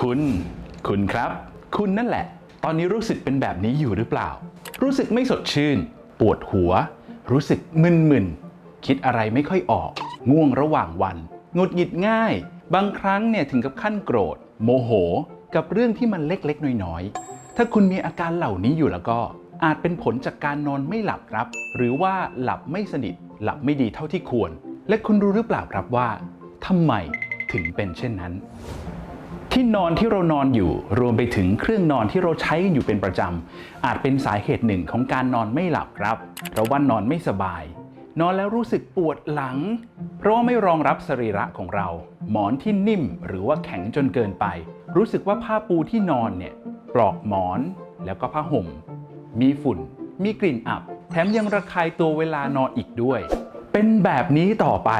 คุณ คุณครับ คุณนั่นแหละ ตอนนี้รู้สึกเป็นแบบนี้อยู่หรือเปล่า รู้สึกไม่สดชื่น ปวดหัว รู้สึกมึนๆ คิดอะไรไม่ค่อยออก ง่วงระหว่างวันหงุดหงิดง่าย บางครั้งเนี่ยถึงกับขั้นโกรธ โมโห กับเรื่องที่มันเล็กๆ น้อยๆ ถ้าคุณมีอาการเหล่านี้อยู่แล้วก็ อาจเป็นผลจากการนอนไม่หลับครับ หรือว่าหลับไม่สนิท หลับไม่ดีเท่าที่ควร และคุณรู้หรือเปล่าครับว่าทำไมถึงเป็นเช่นนั้น ที่นอนที่เรานอนอยู่รวมไปถึงเครื่องนอนที่เราใช้อยู่เป็นประจำ อาจเป็นสาเหตุหนึ่งของการนอนไม่หลับครับ เพราะว่านอนไม่สบาย นอนแล้วรู้สึกปวดหลัง เพราะว่าไม่รองรับสรีระของเรา หมอนที่นิ่มหรือว่าแข็งจนเกินไป รู้สึกว่าผ้าปูที่นอนเนี่ยปลอกหมอนแล้วก็ผ้าห่ม มีฝุ่น มีกลิ่นอับ แถมยังระคายตัวเวลานอนอีกด้วย เป็นแบบนี้ต่อไป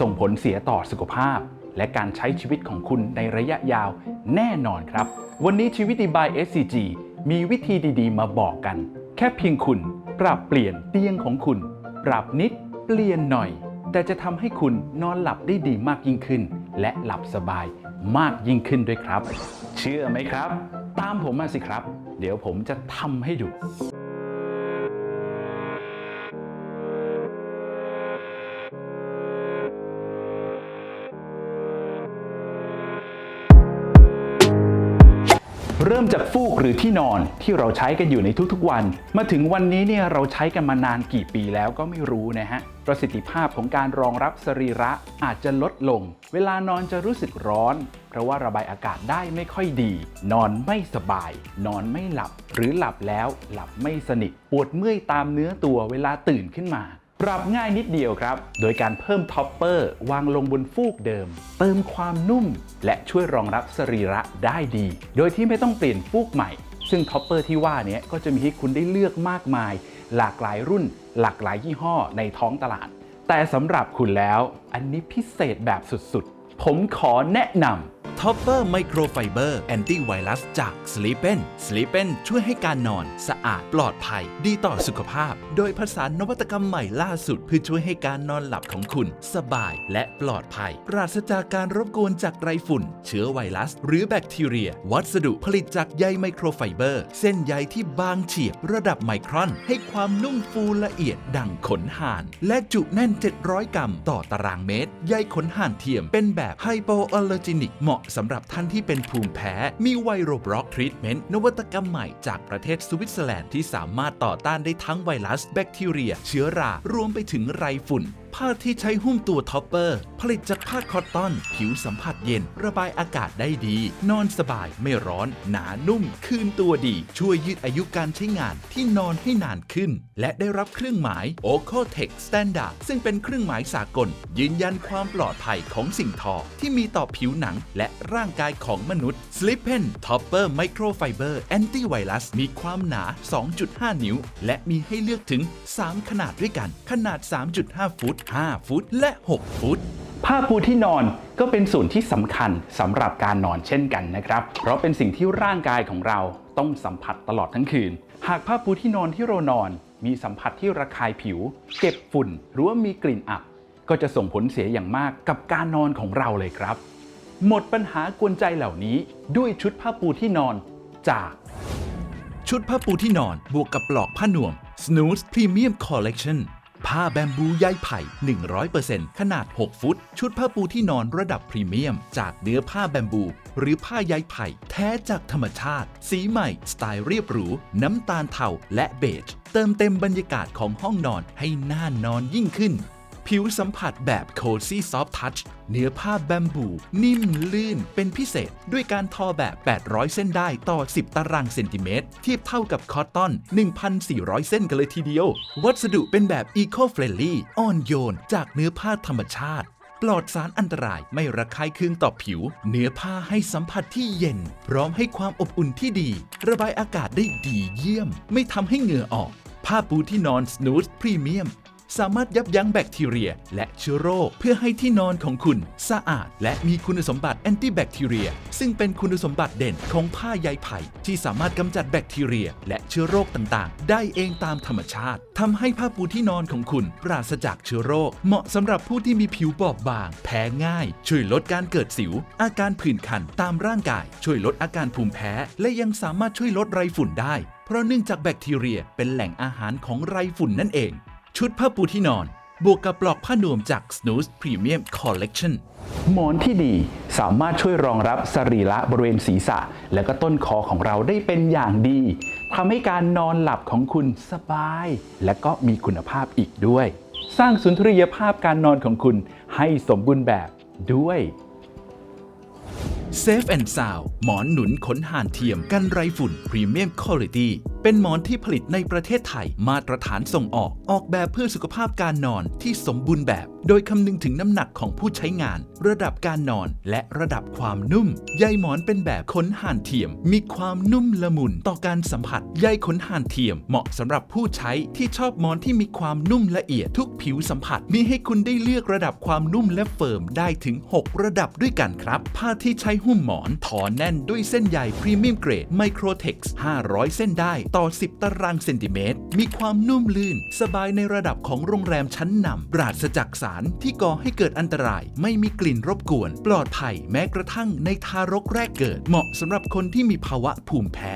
ส่งผลเสียต่อสุขภาพ และการใช้ชีวิตของคุณในระยะยาวแน่นอนครับ วันนี้ชีวิตดีบาย SCG มีวิธีดีๆ มาบอกกัน แค่เพียงคุณปรับเปลี่ยนเตียงของคุณ ปรับนิดเปลี่ยนหน่อย แต่จะทำให้คุณนอนหลับได้ดีมากยิ่งขึ้น และหลับสบายมากยิ่งขึ้นด้วยครับ เชื่อไหมครับ ตามผมมาสิครับ เดี๋ยวผมจะทำให้ดู เริ่มจากฟูกหรือที่นอนที่เราใช้กันอยู่ในทุกๆวัน มาถึงวันนี้เนี่ยเราใช้กันมานานกี่ปีแล้วก็ไม่รู้นะฮะ ประสิทธิภาพของการรองรับสรีระอาจจะลดลง เวลานอนจะรู้สึกร้อน เพราะว่าระบายอากาศได้ไม่ค่อยดี นอนไม่สบาย นอนไม่หลับ หรือหลับแล้วหลับไม่สนิท ปวดเมื่อยตามเนื้อตัวเวลาตื่นขึ้นมา ปรับง่ายนิดเดียวครับ โดยการเพิ่มท็อปเปอร์วางลงบนฟูกเดิม เติมความนุ่ม และช่วยรองรับสรีระได้ดี โดยที่ไม่ต้องเปลี่ยนฟูกใหม่ ซึ่งท็อปเปอร์ที่ว่าเนี้ยก็จะมีให้คุณได้เลือกมากมาย หลากหลายรุ่น หลากหลายยี่ห้อในท้องตลาด แต่สำหรับคุณแล้ว อันนี้พิเศษแบบสุดๆ ผมขอแนะนำ ท็อปเปอร์ไมโครไฟเบอร์แอนตี้ไวรัสจาก Sleepen Sleepen ช่วยให้การนอนสะอาดปลอดภัย ดีต่อสุขภาพ โดยผสานนวัตกรรมใหม่ล่าสุด เพื่อช่วยให้การนอนหลับของคุณ สบายและปลอดภัย ปราศจากการรบกวนจากไรฝุ่น เชื้อไวรัส หรือแบคทีเรีย วัสดุผลิตจากใยไมโครไฟเบอร์ เส้นใยที่บางเฉียบระดับไมครอน ให้ความนุ่มฟูละเอียดดังขนห่าน และจุแน่น 700 กรัม ต่อตารางเมตร ใยขนห่านเทียมเป็นแบบไฮโปอัลเลอร์จินิกเหมาะสำหรับท่านที่เป็นภูมิแพ้ มีไวโรบล็อกทรีทเมนต์นวัตกรรมใหม่จากประเทศสวิตเซอร์แลนด์ที่สามารถต่อต้านได้ทั้งไวรัส แบคทีเรีย เชื้อรา รวมไปถึงไรฝุ่น ผ้าที่ใช้หุ้มตัวท็อปเปอร์ ผลิตจากผ้าคอตตอน ผิวสัมผัสเย็น ระบายอากาศได้ดี นอนสบายไม่ร้อน หนานุ่ม คืนตัวดี ช่วยยืดอายุการใช้งานที่นอนให้นานขึ้น และได้รับเครื่องหมาย o c o t e c Standard ซึ่งเป็นเครื่องหมายสากล ยืนยันความปลอดภัยของสิ่งทอ ที่มีต่อผิวหนังและร่างกายของมนุษย์ Sleepen Topper Microfiber Antivirus มีความหนา 2.5 นิ้ว และมีให้เลือกถึง 3 ขนาดด้วยกัน ขนาด 3.5 ฟุต5 ฟุต และ 6 ฟุตผ้าปูที่นอนก็เป็นส่วนที่สำคัญสำหรับการนอนเช่นกันนะครับ เพราะเป็นสิ่งที่ร่างกายของเราต้องสัมผัสตลอดทั้งคืน หากผ้าปูที่นอนที่เรานอน มีสัมผัสที่ระคายผิว เก็บฝุ่น หรือว่ามีกลิ่นอับ ก็จะส่งผลเสียอย่างมากกับการนอนของเราเลยครับ หมดปัญหากวนใจเหล่านี้ด้วยชุดผ้าปูที่นอนจาก ชุดผ้าปูที่นอนบวกกับปลอกผ้านวม Snooze Premium Collection ผ้าแบมบูใยไผ่ 100%ขนาด 6 ฟุต ชุดผ้าปูที่นอนระดับพรีเมียม จากเนื้อผ้าแบมบู หรือผ้าใยไผ่ แท้จากธรรมชาติ สีใหม่ สไตล์เรียบหรู น้ำตาลเทาและเบจ เติมเต็มบรรยากาศของห้องนอนให้น่านอนยิ่งขึ้น ผิวสัมผัสแบบ Cozy Soft Touch เนื้อผ้าแบมบู นิ่มลื่นเป็นพิเศษ ด้วยการทอแบบ 800 เส้นได้ต่อ 10 ตารางเซนติเมตร เทียบเท่ากับคอตตอน 1,400 เส้นกันเลยทีเดียว วัสดุเป็นแบบ Eco Friendly อ่อนโยน จากเนื้อผ้าธรรมชาติปลอดสารอันตรายไม่ระคายเคืองต่อผิว เนื้อผ้าให้สัมผัสที่เย็น พร้อมให้ความอบอุ่นที่ดี ระบายอากาศได้ดีเยี่ยม ไม่ทำให้เหงื่อออก ผ้าปูที่นอน Snooze Premium สามารถยับยั้งแบคทีเรีย และเชื้อโรค เพื่อให้ที่นอนของคุณสะอาด และมีคุณสมบัติแอนตี้แบคทีเรีย ซึ่งเป็นคุณสมบัติเด่นของผ้าใยไผ่ที่สามารถกำจัดแบคทีเรีย และเชื้อโรคต่าง ๆ ได้เองตามธรรมชาติทำให้ผ้าปูที่นอนของคุณ ปราศจากเชื้อโรค เหมาะสำหรับผู้ที่มีผิวบอบบาง แพ้ง่าย ช่วยลดการเกิดสิว อาการผื่นคันตามร่างกาย ช่วยลดอาการภูมิแพ้ และยังสามารถช่วยลดไรฝุ่นได้ เพราะเนื่องจากแบคทีเรียเป็นแหล่งอาหารของไรฝุ่นนั่นเอง ชุดผ้าปูที่นอน บวกกับปลอกผ้านวมจาก Snooze Premium Collection หมอนที่ดีสามารถช่วยรองรับสรีระบริเวณศีรษะ และก็ต้นคอของเราได้เป็นอย่างดีทำให้การนอนหลับของคุณสบาย และก็มีคุณภาพอีกด้วย สร้างสุนทรียภาพการนอนของคุณให้สมบูรณ์แบบด้วย Safe and Sound หมอนหนุนขนห่านเทียมกันไรฝุ่น Premium Quality เป็นหมอนที่ผลิตในประเทศไทยมาตรฐานส่งออกออกแบบเพื่อสุขภาพการนอนที่สมบูรณ์แบบ โดยคำนึงถึงน้ำหนักของผู้ใช้งาน ระดับการนอนและระดับความนุ่มใยหมอนเป็นแบบขนห่านเทียม มีความนุ่มละมุนต่อการสัมผัสใยขนห่านเทียม เหมาะสำหรับผู้ใช้ที่ชอบหมอนที่มีความนุ่มละเอียดทุกผิวสัมผัสมีให้คุณได้เลือกระดับความนุ่มและเฟิร์มได้ถึง 6 ระดับด้วยกันครับ ผ้าที่ใช้หุ้มหมอนทอแน่นด้วยเส้นใยพรีเมียมเกรดไมโครเท็กซ์500 เส้นได้ต่อ 10 ตารางเซนติเมตร มีความนุ่มลื่น สบายในระดับของโรงแรมชั้นนำปราศจากสารที่ก่อให้เกิดอันตราย ไม่มีกลิ่นรบกวน ปลอดภัยแม้กระทั่งในทารกแรกเกิด เหมาะสำหรับคนที่มีภาวะภูมิแพ้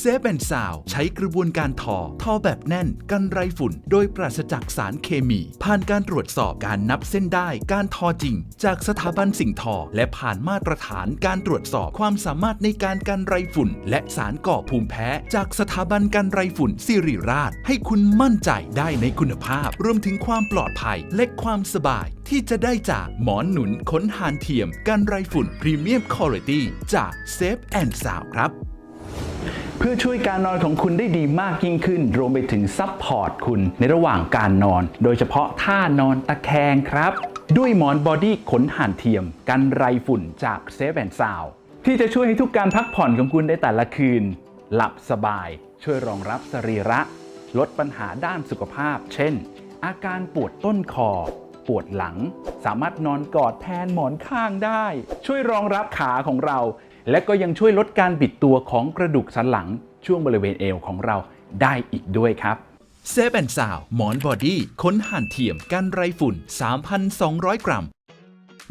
เซฟแอนซาวใช้กระบวนการทอ ทอแบบแน่น กันไรฝุ่น โดยปราศจากสารเคมี ผ่านการตรวจสอบการนับเส้นได้ การทอจริง จากสถาบันสิ่งทอ และผ่านมาตรฐานการตรวจสอบความสามารถในการกันไรฝุ่น และสารก่อภูมิแพ้ จากสถาบันกันไรฝุ่นสิริราช ให้คุณมั่นใจได้ในคุณภาพ รวมถึงความปลอดภัยและความสบายที่จะได้จากหมอนหนุนขนหานเทียม กันไรฝุ่นพรีเมียมคุณภาพจาก Safe and Sound ครับ เพื่อช่วยการนอนของคุณได้ดีมากยิ่งขึ้น รวมไปถึงซัพพอร์ตคุณในระหว่างการนอน โดยเฉพาะท่านอนตะแคงครับ ด้วยหมอนบอดี้ขนห่านเทียม กันไรฝุ่นจากเซฟแอนซาวที่จะช่วยให้ทุกการพักผ่อนของคุณในแต่ละคืน หลับสบาย ช่วยรองรับสรีระ ลดปัญหาด้านสุขภาพ เช่น อาการปวดต้นคอ ปวดหลัง สามารถนอนกอดแทนหมอนข้างได้ ช่วยรองรับขาของเรา และก็ยังช่วยลดการบิดตัวของกระดูกสันหลังช่วงบริเวณเอวของเราได้อีกด้วยครับเซฟแอนซาวหมอนบอดี้ค้นห่านเทียมกันไรฝุ่น 3,200 กรัม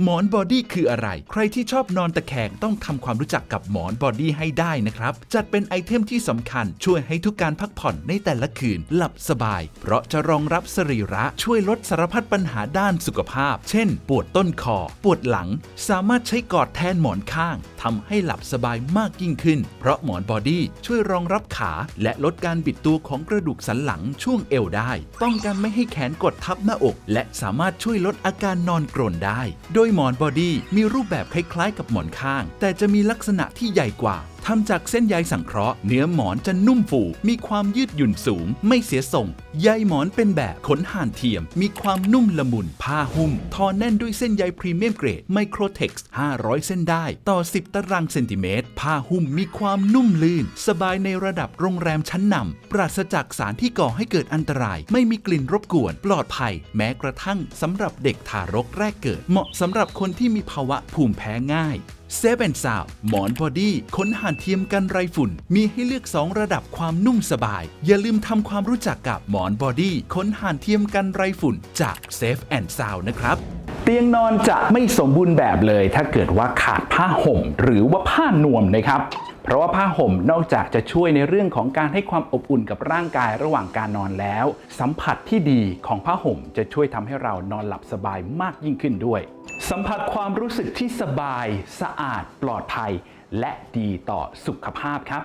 หมอนบอดี้คืออะไร ใครที่ชอบนอนตะแคงต้องทำความรู้จักกับหมอนบอดี้ให้ได้นะครับ จัดเป็นไอเทมที่สำคัญ ช่วยให้ทุกการพักผ่อนในแต่ละคืน หลับสบาย เพราะจะรองรับสรีระช่วยลดสารพัดปัญหาด้านสุขภาพ เช่น ปวดต้นคอ ปวดหลัง สามารถใช้กอดแทนหมอนข้างทำให้หลับสบายมากยิ่งขึ้น เพราะหมอนบอดี้ช่วยรองรับขา และลดการบิดตัวของกระดูกสันหลังช่วงเอวได้ ป้องกันไม่ให้แขนกดทับหน้าอก และสามารถช่วยลดอาการนอนกรนได้ โดยหมอนบอดี้มีรูปแบบคล้ายๆกับหมอนข้าง แต่จะมีลักษณะที่ใหญ่กว่า ทำจากเส้นใยสังเคราะห์ เนื้อหมอนจะนุ่มฟู มีความยืดหยุ่นสูง ไม่เสียทรงใยหมอนเป็นแบบขนห่านเทียม มีความนุ่มละมุน ผ้าหุ้ม ทอแน่นด้วยเส้นใยพรีเมียมเกรดไมโครเท็กซ์500 เส้นได้ ต่อ 10 ตารางเซนติเมตร ผ้าหุ้มมีความนุ่มลื่น สบายในระดับโรงแรมชั้นนำปราศจากสารที่ก่อให้เกิดอันตราย ไม่มีกลิ่นรบกวน ปลอดภัย แม้กระทั่งสำหรับเด็กทารกแรกเกิด เหมาะสำหรับคนที่มีภาวะภูมิแพ้ง่ายเซฟแอนซาวหมอนบอดี้ค้นห่านเทียมกันไรฝุ่น มีให้เลือก 2 ระดับความนุ่มสบาย อย่าลืมทำความรู้จักกับหมอนบอดี้ค้นห่านเทียมกันไรฝุ่น จากเซฟแอนซาวนะครับเตียงนอนจะไม่สมบูรณ์แบบเลย ถ้าเกิดว่าขาดผ้าห่ม หรือว่าผ้านวมนะครับ เพราะว่าผ้าห่มนอกจากจะช่วยในเรื่องของการให้ความอบอุ่นกับร่างกายระหว่างการนอนแล้ว สัมผัสที่ดีของผ้าห่มจะช่วยทำให้เรานอนหลับสบายมากยิ่งขึ้นด้วย สัมผัสความรู้สึกที่สบาย สะอาด ปลอดภัย และดีต่อสุขภาพครับ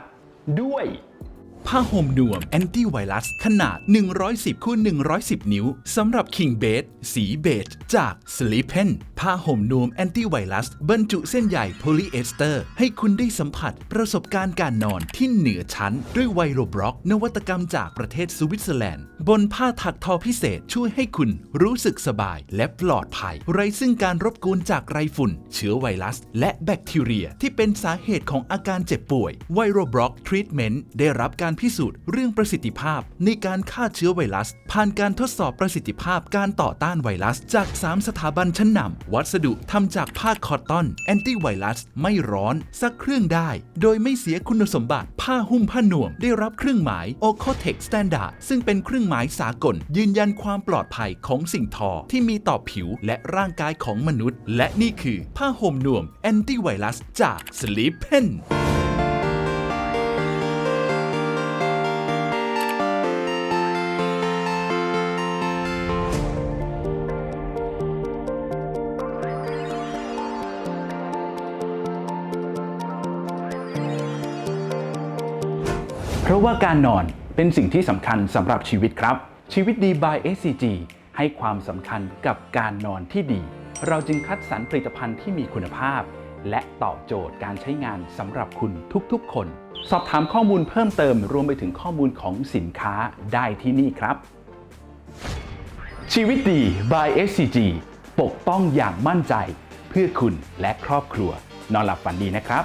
ด้วยผ้าห่มนวมแอนตี้ไวรัส ขนาด 110คูณ110 นิ้ว สำหรับ King Bed สีเบจจาก Sleepen ผ้าห่มนวมแอนตี้ไวรัส บรรจุเส้นใยโพลีเอสเตอร์ ให้คุณได้สัมผัสประสบการณ์การนอนที่เหนือชั้น ด้วยไวโรบล็อก นวัตกรรมจากประเทศสวิตเซอร์แลนด์ บนผ้าถักทอพิเศษช่วยให้คุณรู้สึกสบายและปลอดภัย ไร้ซึ่งการรบกวนจากไรฝุ่น เชื้อไวรัส และแบคทีเรีย ที่เป็นสาเหตุของอาการเจ็บป่วยไวโรบล็อกทรีทเมนต์ได้รับการพิสูจน์เรื่องประสิทธิภาพ ในการฆ่าเชื้อไวรัส ผ่านการทดสอบประสิทธิภาพการต่อต้านไวรัส จาก 3 สถาบันชั้นนำวัสดุทำจากผ้าคอตตอน แอนตี้ไวรัส ไม่ร้อนซักเครื่องได้ โดยไม่เสียคุณสมบัติ ผ้าหุ้มผ้านวม ได้รับเครื่องหมาย o c o t e x Standard ซึ่งเป็นเครื่องหมายายสากล ยืนยันความปลอดภัยของสิ่งทอที่มีต่อผิวและร่างกายของมนุษย์ และนี่คือผ้าห่มนวมแอนตี้ไวรัสจาก Sleep Pen เพราะว่าการนอน เป็นสิ่งที่สำคัญสำหรับชีวิตครับ ชีวิตดี by SCG ให้ความสำคัญกับการนอนที่ดี เราจึงคัดสรรผลิตภัณฑ์ที่มีคุณภาพ และตอบโจทย์การใช้งานสำหรับคุณทุกๆ คน สอบถามข้อมูลเพิ่มเติมรวมไปถึงข้อมูลของสินค้าได้ที่นี่ครับ ชีวิตดี by SCG ปกป้องอย่างมั่นใจ เพื่อคุณและครอบครัวนอนหลับฝันดีนะครับ